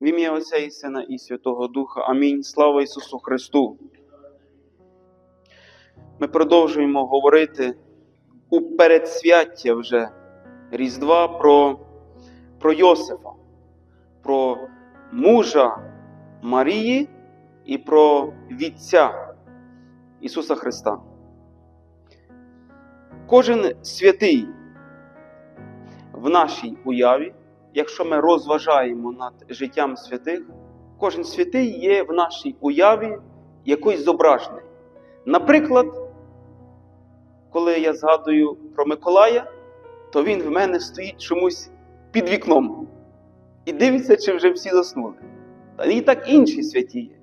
В ім'я Отця і Сина і Святого Духа. Амінь. Слава Ісусу Христу. Ми продовжуємо говорити у передсвяття вже Різдва про, про Йосифа, про мужа Марії і про Вітця Ісуса Христа. Кожен святий в нашій уяві, якщо ми розважаємо над життям святих, кожен святий є в нашій уяві якийсь зображений. Наприклад, коли я згадую про Миколая, то він в мене стоїть чомусь під вікном і дивиться, чи вже всі заснули. Та і так інші святі є.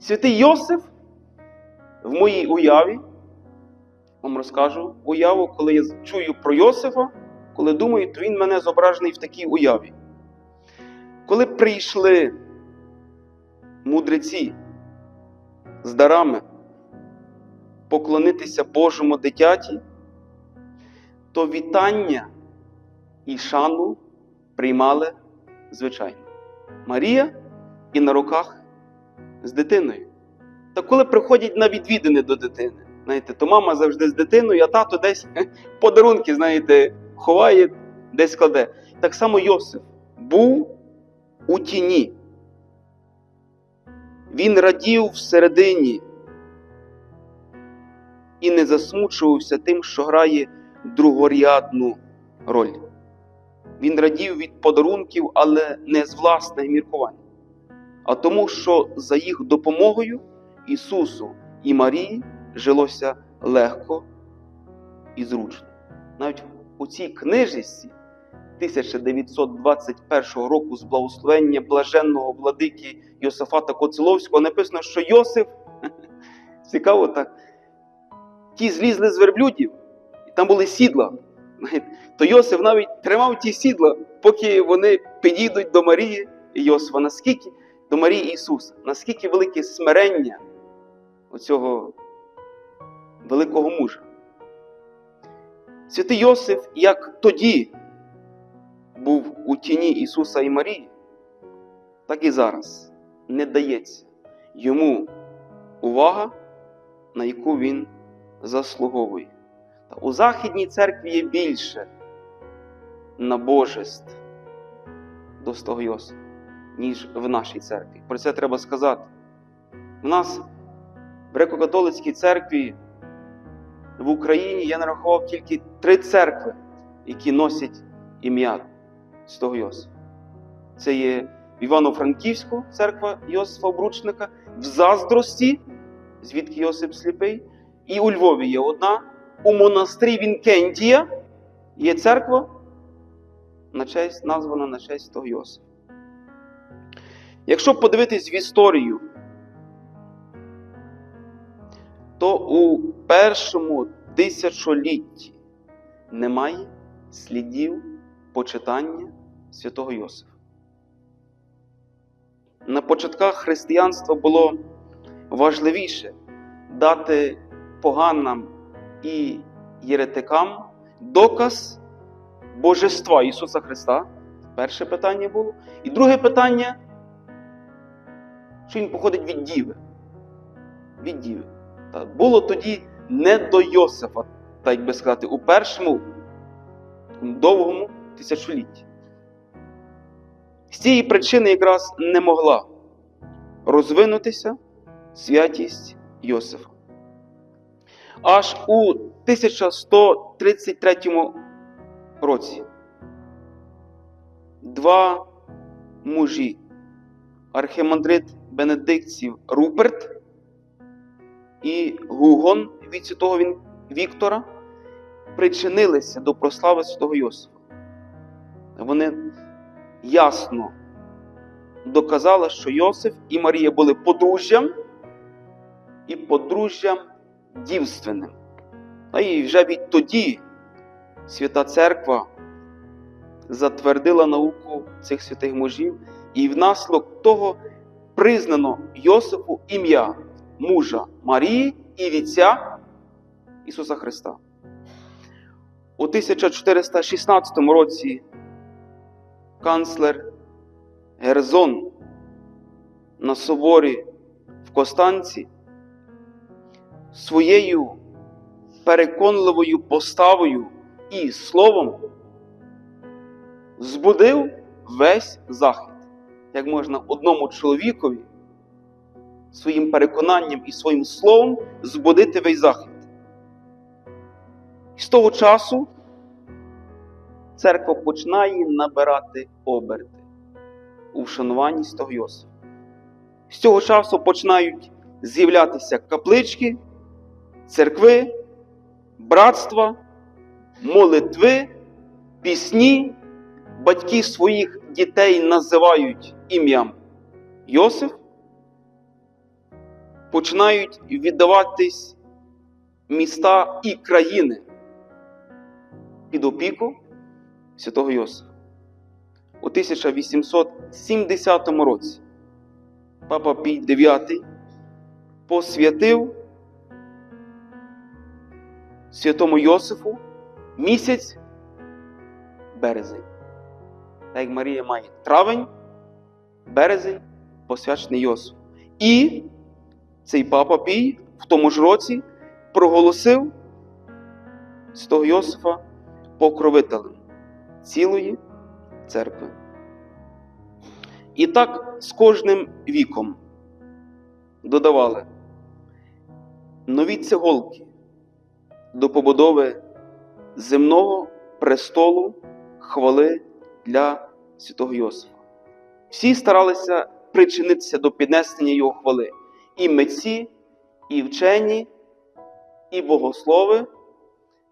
Святий Йосиф в моїй уяві, вам розкажу уяву, коли я чую про Йосифа, коли думаю, то він мене зображений в такій уяві. Коли прийшли мудреці з дарами поклонитися Божому дитяті, то вітання і шану приймали звичайно. Марія і на руках з дитиною. Та коли приходять на відвідини до дитини, знаєте, то мама завжди з дитиною, а тато десь подарунки, знаєте, ховає, десь кладе. Так само Йосиф був у тіні. Він радів всередині і не засмучувався тим, що грає другорядну роль. Він радів від подарунків, але не з власних міркувань, а тому, що за їх допомогою Ісусу і Марії жилося легко і зручно. Навіть у цій книжці 1921 року з благословення блаженного владики Йосифата Коциловського написано, що Йосиф, цікаво так, ті злізли з верблюдів, і там були сідла. То Йосиф навіть тримав ті сідла, поки вони підійдуть до Марії і Йосифа. Наскільки до Марії Ісуса, наскільки велике смирення оцього великого мужа. Святий Йосиф, як тоді був у тіні Ісуса і Марії, так і зараз не дається йому увага, на яку він заслуговує. Та у Західній церкві є більше набожеств до святого Йосифа, ніж в нашій церкві. Про це треба сказати. У нас в греко-католицькій церкві в Україні я нарахував тільки три церкви, які носять ім'я Святого Йосифа. Це є Івано-Франківську церква Йосифа Обручника, в Заздрості, звідки Йосип Сліпий, і у Львові є одна. У монастирі Вінкентія є церква, на честь, названа на честь того Йосифа. Якщо подивитись в історію, то у першому тисячолітті немає слідів почитання святого Йосифа. На початках християнства було важливіше дати поганам і єретикам доказ Божества Ісуса Христа. Перше питання було. І друге питання, що Він походить від Діви. Від Діви. Та було тоді не до Йосифа, так би сказати, у першому довгому тисячолітті. З цієї причини якраз не могла розвинутися святість Йосифа. Аж у 1133 році два мужі, архимандрит Бенедиктів Руперт і Гугон від святого Віктора причинилися до прослави святого Йосифа. Вони ясно доказали, що Йосиф і Марія були подружжям і подружжям дівственним. Та і вже відтоді Свята Церква затвердила науку цих святих мужів, і внаслідок того признано Йосифу ім'я мужа Марії і вітця Ісуса Христа. У 1416 році канцлер Герзон на соборі в Костанці своєю переконливою поставою і словом збудив весь захід. Як можна одному чоловікові своїм переконанням і своїм словом збудити весь захід. І з того часу церква починає набирати оберти у вшануванні святого Йосифа. З цього часу починають з'являтися каплички, церкви, братства, молитви, пісні. Батьки своїх дітей називають ім'ям Йосиф, починають віддаватись міста і країни під опіку святого Йосифа. У 1870 році Папа Пій IX посвятив святому Йосифу місяць березень. Так як Марія має травень, березень посвячений Йосифу. І цей папа Пій в тому ж році проголосив святого Йосифа покровителем цілої церкви. І так з кожним віком додавали нові цеголки до побудови земного престолу хвали для святого Йосифа. Всі старалися причинитися до піднесення його хвали. І митці, і вчені, і богослови,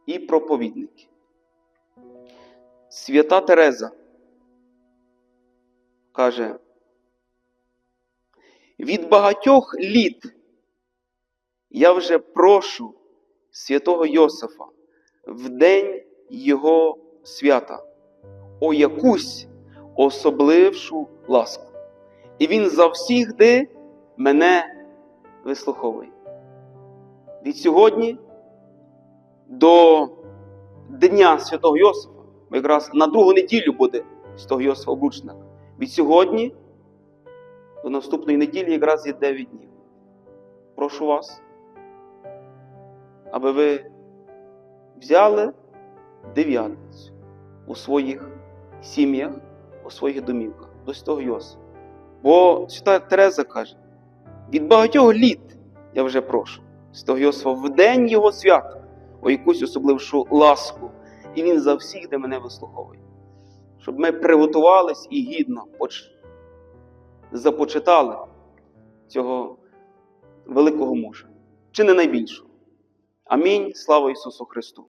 і проповідники. Свята Тереза каже, від багатьох літ я вже прошу святого Йосифа в день його свята о якусь особлившу ласку. І він завсігди мене вислуховує. Від сьогодні до Дня Святого Йосифа, якраз на другу неділю буде Святого Йосифа обручника. Від сьогодні до наступної неділі якраз є 9 днів. Прошу вас, аби ви взяли дев'ятницю у своїх сім'ях, у своїх домівках до Святого Йосифа. Бо Свята Тереза каже: від багатьох літ я вже прошу Святого Йосифа в день його свята, о якусь особлившу ласку, і він завсігди мене вислуховує. Щоб ми приготувались і гідно поч... започитали цього великого мужа, чи не найбільшого. Амінь. Слава Ісусу Христу!